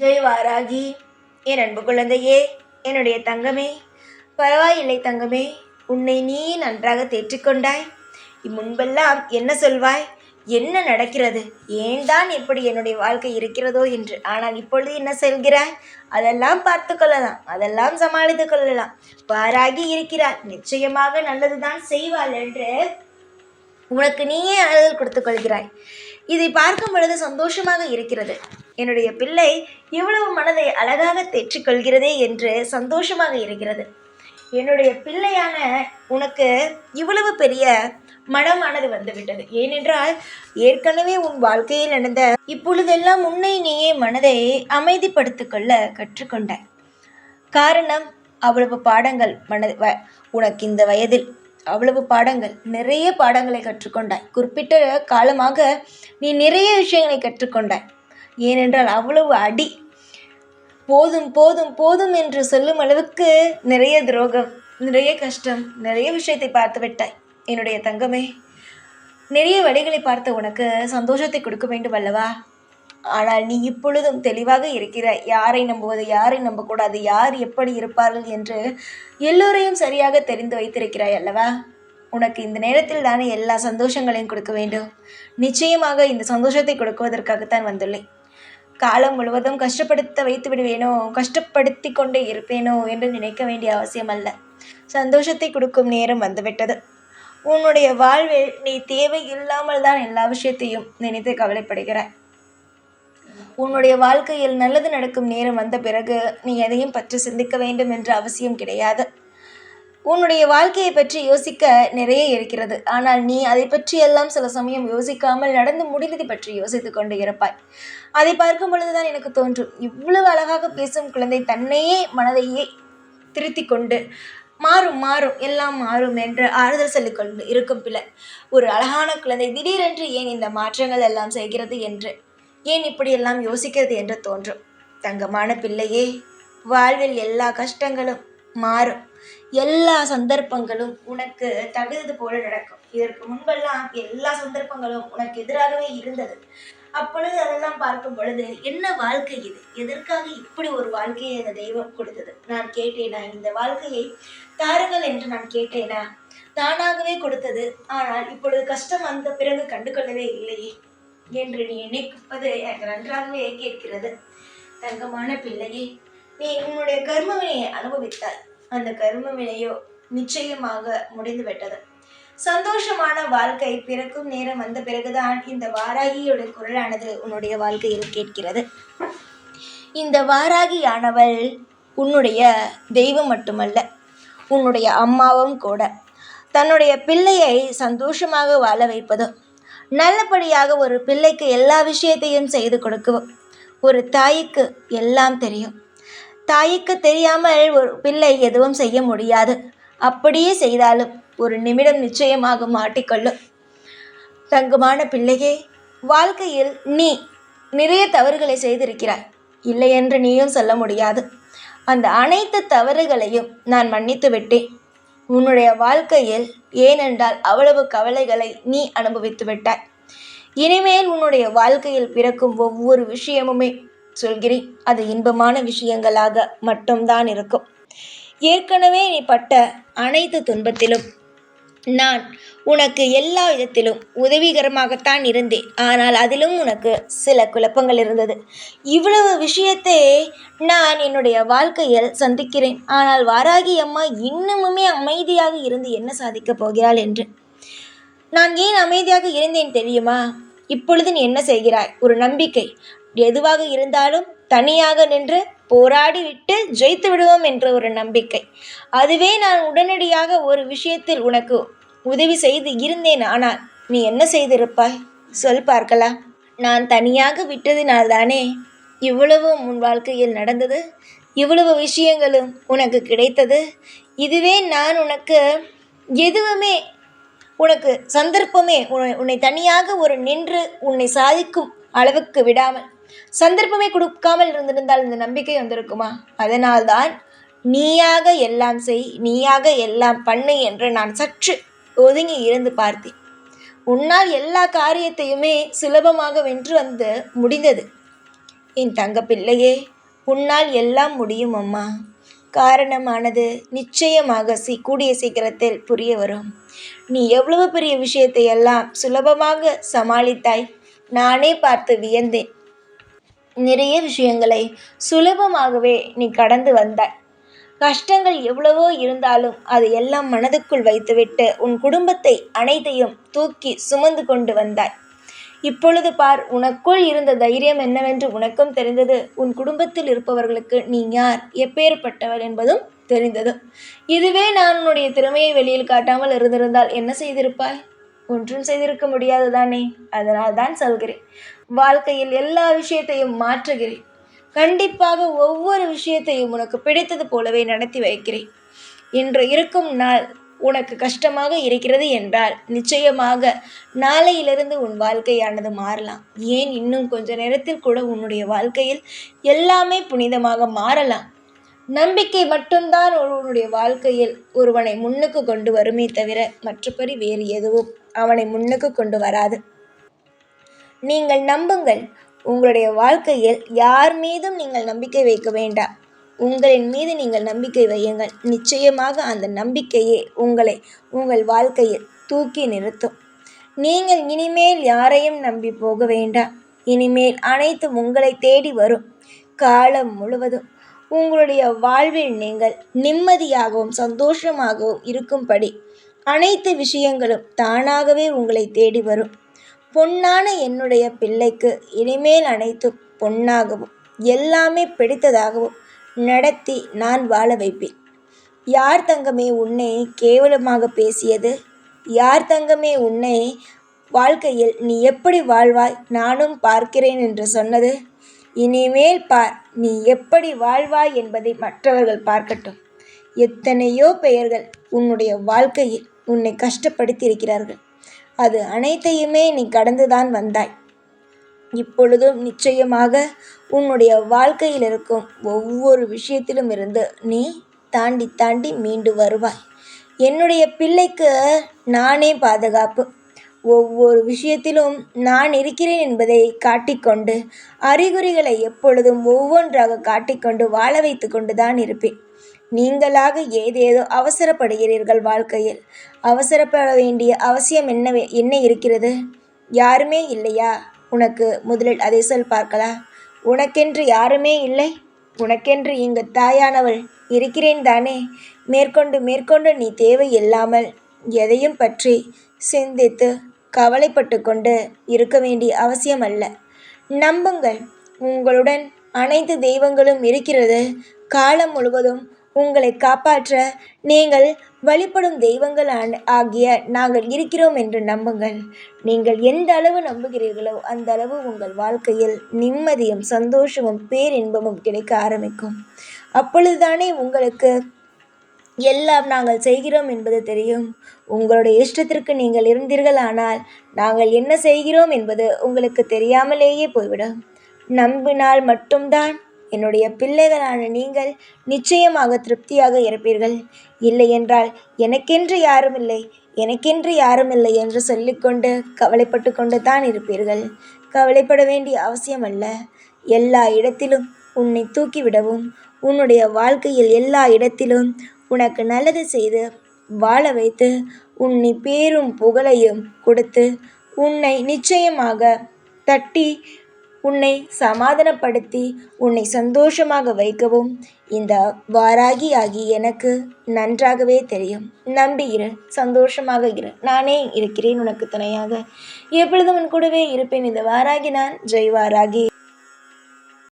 ஜெய் வாராகி. என் அன்பு குழந்தையே என்னுடைய தங்கமே பரவாயில்லை தங்கமே உன்னை நீ நன்றாக தேற்றிக்கொண்டாய். முன்பெல்லாம் என்ன சொல்வாய்? என்ன நடக்கிறது? ஏன் தான் இப்படி என்னுடைய வாழ்க்கை இருக்கிறதோ என்று. ஆனால் இப்பொழுது என்ன செல்கிறாய்? அதெல்லாம் பார்த்து கொள்ளலாம். அதெல்லாம் சமாளித்து கொள்ளலாம். வாராகி இருக்கிறாய். நிச்சயமாக நல்லதுதான் செய்வாள் என்று உனக்கு நீயே அழுதல் கொடுத்துக் கொள்கிறாய். இதை பார்க்கும் பொழுது சந்தோஷமாக இருக்கிறது. என்னுடைய பிள்ளை இவ்வளவு மனதை அழகாக தேற்றிக்கொள்கிறதே என்று சந்தோஷமாக இருக்கிறது. என்னுடைய பிள்ளையான உனக்கு இவ்வளவு பெரிய மனமானது வந்துவிட்டது. ஏனென்றால் ஏற்கனவே உன் வாழ்க்கையில் நடந்த இப்பொழுதெல்லாம் உன்னை நீயே மனதை அமைதிப்படுத்திக் கொள்ள கற்றுக்கொண்டாய். காரணம் அவ்வளவு பாடங்கள் மனது வ உனக்கு இந்த வயதில் அவ்வளவு பாடங்கள் நிறைய பாடங்களை கற்றுக்கொண்டாய். குறிப்பிட்ட காலமாக நீ நிறைய விஷயங்களை கற்றுக்கொண்டாய். ஏனென்றால் அவ்வளவு அடி. போதும் போதும் போதும் என்று சொல்லும் அளவுக்கு நிறைய துரோகம் நிறைய கஷ்டம் நிறைய விஷயத்தை பார்த்து விட்டாய். என்னுடைய தங்கமே நிறைய வழிகளை பார்த்த உனக்கு சந்தோஷத்தை கொடுக்க வேண்டும் அல்லவா? ஆனால் நீ இப்பொழுதும் தெளிவாக இருக்கிறாய். யாரை நம்புவது யாரை நம்பக்கூடாது யார் எப்படி இருப்பார்கள் என்று எல்லோரையும் சரியாக தெரிந்து வைத்திருக்கிறாய் அல்லவா? உனக்கு இந்த நேரத்தில் தானே எல்லா சந்தோஷங்களையும் கொடுக்க வேண்டும். நிச்சயமாக இந்த சந்தோஷத்தை கொடுக்குவதற்காகத்தான் வந்துள்ளேன். காலம் முழுவதும் கஷ்டப்படுத்த வைத்து விடுவேனோ கஷ்டப்படுத்தி கொண்டே இருப்பேனோ என்று நினைக்க வேண்டிய அவசியம் அல்ல. சந்தோஷத்தை கொடுக்கும் நேரம் வந்துவிட்டது. உன்னுடைய வாழ்வில் நீ தேவை இல்லாமல் தான் எல்லா விஷயத்தையும் நினைத்து கவலைப்படுகிறாய். உன்னுடைய வாழ்க்கையில் நல்லது நடக்கும் நேரம் வந்த பிறகு நீ எதையும் பற்றி சிந்திக்க வேண்டும் என்ற அவசியம் கிடையாது. உன்னுடைய வாழ்க்கையை பற்றி யோசிக்க நிறைய இருக்கிறது. ஆனால் நீ அதை பற்றி எல்லாம் சில சமயம் யோசிக்காமல் நடந்து முடிந்ததை பற்றி யோசித்து கொண்டு இருப்பாய். அதை பார்க்கும் பொழுதுதான் எனக்கு தோன்றும். இவ்வளவு அழகாக பேசும் குழந்தை தன்னையே மனதையே திருத்தி கொண்டு மாறும் மாறும் எல்லாம் மாறும் என்று ஆறுதல் சொல்லிக்கொண்டு இருக்கும் பிள்ளை. ஒரு அழகான குழந்தை திடீரென்று ஏன் இந்த மாற்றங்கள் எல்லாம் செய்கிறது என்று ஏன் இப்படியெல்லாம் யோசிக்கிறது என்று தோன்றும். தங்கமான பிள்ளையே வாழ்வில் எல்லா கஷ்டங்களும் மாறும். எல்லா சந்தர்ப்பங்களும் உனக்கு தகுந்தது போல நடக்கும். இதற்கு முன்பெல்லாம் எல்லா சந்தர்ப்பங்களும் உனக்கு எதிராகவே இருந்தது. அப்பொழுது அதெல்லாம் பார்க்கும் பொழுது என்ன வாழ்க்கை இது? எதற்காக இப்படி ஒரு வாழ்க்கையை அந்த தெய்வம் கொடுத்தது? நான் கேட்டேனா? இந்த வாழ்க்கையை தாருங்கள் என்று நான் கேட்டேனா? தானாகவே கொடுத்தது. ஆனால் இப்பொழுது கஷ்டம் வந்த பிறகு கண்டுகொள்ளவே இல்லையே என்று நீ நினைப்பது எனக்கு நன்றாகவே கேட்கிறது. தங்கமான பிள்ளையே நீ உன்னுடைய கர்மவினையை அனுபவித்தாய். அந்த கர்ம வினையோ நிச்சயமாக முடிந்துவிட்டது சந்தோஷமான வாழ்க்கை பிறக்கும் நேரம் வந்த பிறகுதான் இந்த வாராகியோட குரலானது உன்னுடைய வாழ்க்கையில் கேட்கிறது. இந்த வாராகியானவள் உன்னுடைய தெய்வம் மட்டுமல்ல உன்னுடைய அம்மாவும் கூட. தன்னுடைய பிள்ளையை சந்தோஷமாக வாழ வைப்பதும் நல்லபடியாக ஒரு பிள்ளைக்கு எல்லா விஷயத்தையும் செய்து கொடுக்கவும் ஒரு தாய்க்கு எல்லாம் தெரியும். தாய்க்கு தெரியாமல் ஒரு பிள்ளை எதுவும் செய்ய முடியாது. அப்படியே செய்தாலும் ஒரு நிமிடம் நிச்சயமாக மாட்டிக்கொள்ளும். தங்கமான பிள்ளையே வாழ்க்கையில் நீ நிறைய தவறுகளை செய்திருக்கிறாய். இல்லை என்று நீயும் சொல்ல முடியாது. அந்த அனைத்து தவறுகளையும் நான் மன்னித்து விட்டேன். உன்னுடைய வாழ்க்கையில் ஏனென்றால் அவ்வளவு கவலைகளை நீ அனுபவித்து விட்டாய். இனிமேல் உன்னுடைய வாழ்க்கையில் பிறக்கும் ஒவ்வொரு விஷயமுமே சொல்கிறேன். அது இன்பமான விஷயங்களாக மட்டும்தான் இருக்கும். ஏற்கனவே நீ பட்ட அனைத்து துன்பத்திலும் நான் உனக்கு எல்லா விதத்திலும் உதவிகரமாகத்தான் இருந்தேன். ஆனால் அதிலும் உனக்கு சில குழப்பங்கள் இருந்தது. இவ்வளவு விஷயத்தை நான் என்னுடைய வாழ்க்கையில் சந்திக்கிறேன். ஆனால் வாராகி அம்மா இன்னமுமே அமைதியாக இருந்து என்ன சாதிக்கப் போகிறாள் என்று? நான் ஏன் அமைதியாக இருந்தேன் தெரியுமா? இப்பொழுது நீ என்ன செய்கிறாய்? ஒரு நம்பிக்கை. எதுவாக இருந்தாலும் தனியாக நின்று போராடி விட்டு ஜெயித்து விடுவோம் என்ற ஒரு நம்பிக்கை. அதுவே நான் உடனடியாக ஒரு விஷயத்தில் உனக்கு உதவி செய்து இருந்தேன். ஆனால் நீ என்ன செய்திருப்பாய்? சொல் பார்க்கலாம் நான் தனியாக விட்டதினால்தானே இவ்வளவும் உன் வாழ்க்கையில் நடந்தது? இவ்வளவு விஷயங்களும் உனக்கு கிடைத்தது? இதுவே நான் உனக்கு எதுவுமே உனக்கு சந்தர்ப்பமே உன்னை உன்னை தனியாக ஒரு நின்று உன்னை சாதிக்கும் அளவுக்கு விடாமல் சந்தர்ப்பமே கொடுக்காமல் இருந்திருந்தால் இந்த நம்பிக்கை வந்திருக்குமா? அதனால்தான் நீயாக எல்லாம் செய் நீயாக எல்லாம் பண்ணு என்று நான் சற்று ஒதுங்கி இருந்து பார்த்தேன். உன்னால் எல்லா காரியத்தையுமே சுலபமாக வென்று வந்து முடிந்தது. என் தங்க பிள்ளையே உன்னால் எல்லாம் முடியும் அம்மா. காரணமானது நிச்சயமாக சீ கூடிய சீக்கிரத்தில் புரிய வரும். நீ எவ்வளவு பெரிய விஷயத்தை எல்லாம் சுலபமாக சமாளித்தாய் நானே பார்த்து வியந்தேன். நிறைய விஷயங்களை சுலபமாகவே நீ கடந்து வந்தாய். கஷ்டங்கள் எவ்வளவோ இருந்தாலும் அது எல்லாம் மனதுக்குள் வைத்துவிட்டு உன் குடும்பத்தை அனைத்தையும் தூக்கி சுமந்து கொண்டு வந்தாய். இப்பொழுது பார் உனக்குள் இருந்த தைரியம் என்னவென்று உனக்கும் தெரிந்தது. உன் குடும்பத்தில் இருப்பவர்களுக்கு நீ யார்? எப்பேற்பட்டவர் என்பதும் தெரிந்தது. இதுவே நான் உன்னுடைய திறமையை வெளியில் காட்டாமல் இருந்திருந்தால் என்ன செய்திருப்பாய்? ஒன்றும் செய்திருக்க முடியாதுதானே? அதனால் தான் சொல்கிறேன். வாழ்க்கையில் எல்லா விஷயத்தையும் மாற்றுகிறேன். கண்டிப்பாக ஒவ்வொரு விஷயத்தையும் உனக்கு பிடித்தது போலவே நடத்தி வைக்கிறேன். இன்று இருக்கும் நாள் உனக்கு கஷ்டமாக இருக்கிறது என்றால் நிச்சயமாக நாளையிலிருந்து உன் வாழ்க்கையானது மாறலாம். ஏன் இன்னும் கொஞ்ச நேரத்தில் கூட உன்னுடைய வாழ்க்கையில் எல்லாமே புனிதமாக மாறலாம்? நம்பிக்கை மட்டும்தான் ஒருவனுடைய வாழ்க்கையில் ஒருவனை முன்னுக்கு கொண்டு வருமே தவிர மற்றபடி வேறு எதுவும் அவனை முன்னுக்கு கொண்டு வராது. நீங்கள் நம்புங்கள் உங்களுடைய வாழ்க்கையில் யார் மீதும் நீங்கள் நம்பிக்கை வைக்க வேண்டாம். உங்களின் மீது நீங்கள் நம்பிக்கை வையுங்கள். நிச்சயமாக அந்த நம்பிக்கையே உங்களை உங்கள் வாழ்க்கையில் தூக்கி நிறுத்தும். நீங்கள் இனிமேல் யாரையும் நம்பி போக வேண்டாம். இனிமேல் அனைத்தும் உங்களை தேடி வரும். காலம் முழுவதும் உங்களுடைய வாழ்வில் நீங்கள் நிம்மதியாகவும் சந்தோஷமாகவும் இருக்கும்படி அனைத்து விஷயங்களும் தானாகவே உங்களை தேடி வரும். பொன்னான என்னுடைய பிள்ளைக்கு இனிமேல் அனைத்தும் பொன்னாகவும் எல்லாமே பிடித்ததாகவும் நடத்தி நான் வாழ வைப்பேன். யார் தங்கமே உன்னை கேவலமாக பேசியது? யார் தங்கமே உன்னை வாழ்க்கையில் நீ எப்படி வாழ்வாய் நானும் பார்க்கிறேன் என்று சொன்னது? இனிமேல் பார் நீ எப்படி வாழ்வாய் என்பதை மற்றவர்கள் பார்க்கட்டும். எத்தனையோ பெயர்கள் உன்னுடைய வாழ்க்கையில் உன்னை கஷ்டப்படுத்தியிருக்கிறார்கள். அது அனைத்தையுமே நீ கடந்துதான் வந்தாய். இப்பொழுதும் நிச்சயமாக உன்னுடைய வாழ்க்கையில் இருக்கும் ஒவ்வொரு விஷயத்திலும் இருந்து நீ தாண்டி தாண்டி மீண்டு வருவாய். என்னுடைய பிள்ளைக்கு நானே பாதுகாப்பு. ஒவ்வொரு விஷயத்திலும் நான் இருக்கிறேன் என்பதை காட்டிக்கொண்டு அறிகுறிகளை எப்பொழுதும் ஒவ்வொன்றாக காட்டிக்கொண்டு வாழ வைத்து கொண்டு தான் இருப்பேன். நீங்களாக ஏதேதோ அவசரப்படுகிறீர்கள் வாழ்க்கையில். அவசரப்பட வேண்டிய அவசியம் என்ன என்ன இருக்கிறது? யாருமே இல்லையா? உனக்கு முதலில் அதை சொல் பார்க்கலாம் உனக்கென்று யாருமே இல்லை. உனக்கென்று இங்கு தாயானவள் இருக்கிறேன் தானே. மேற்கொண்டு மேற்கொண்டு நீ தேவையில்லாமல் எதையும் பற்றி சிந்தித்து கவலைப்பட்டு கொண்டு இருக்க வேண்டிய அவசியம் அல்ல. நம்புங்கள் உங்களுடன் அனைத்து தெய்வங்களும் இருக்கிறது. காலம் முழுவதும் உங்களை காப்பாற்ற நீங்கள் வழிபடும் தெய்வங்கள் ஆகிய நாங்கள் இருக்கிறோம் என்று நம்புங்கள். நீங்கள் எந்த அளவு நம்புகிறீர்களோ அந்த அளவு உங்கள் வாழ்க்கையில் நிம்மதியும் சந்தோஷமும் பேரின்பமும் கிடைக்க ஆரம்பிக்கும். அப்பொழுதுதானே உங்களுக்கு எல்லாம் நாங்கள் செய்கிறோம் என்பது தெரியும். உங்களுடைய இஷ்டத்திற்கு நீங்கள் இருந்தீர்கள் ஆனால் நாங்கள் என்ன செய்கிறோம் என்பது உங்களுக்கு தெரியாமலேயே போய்விடும். நம்பினால் மட்டும்தான் என்னுடைய பிள்ளைகளான நீங்கள் நிச்சயமாக திருப்தியாக இருப்பீர்கள். இல்லையென்றால் எனக்கென்று யாரும் இல்லை எனக்கென்று யாரும் இல்லை என்று சொல்லிக்கொண்டு கவலைப்பட்டு கொண்டு தான் இருப்பீர்கள். கவலைப்பட வேண்டிய அவசியம் அல்ல எல்லா இடத்திலும் உன்னை தூக்கிவிடவும் உன்னுடைய வாழ்க்கையில் எல்லா இடத்திலும் உனக்கு நல்லது செய்து வாழ வைத்து உன்னை பேரும் புகழையும் கொடுத்து உன்னை நிச்சயமாக தட்டி உன்னை சமாதானப்படுத்தி உன்னை சந்தோஷமாக வைக்கவும். இந்த வாராகி ஆகி எனக்கு நன்றாகவே தெரியும். நம்பியிரு சந்தோஷமாக இரு. நானே இருக்கிறேன் உனக்கு துணையாக. எப்பொழுதும் உன் கூடவே இருப்பேன். இந்த வாராகி நான் ஜெய் வாராகி.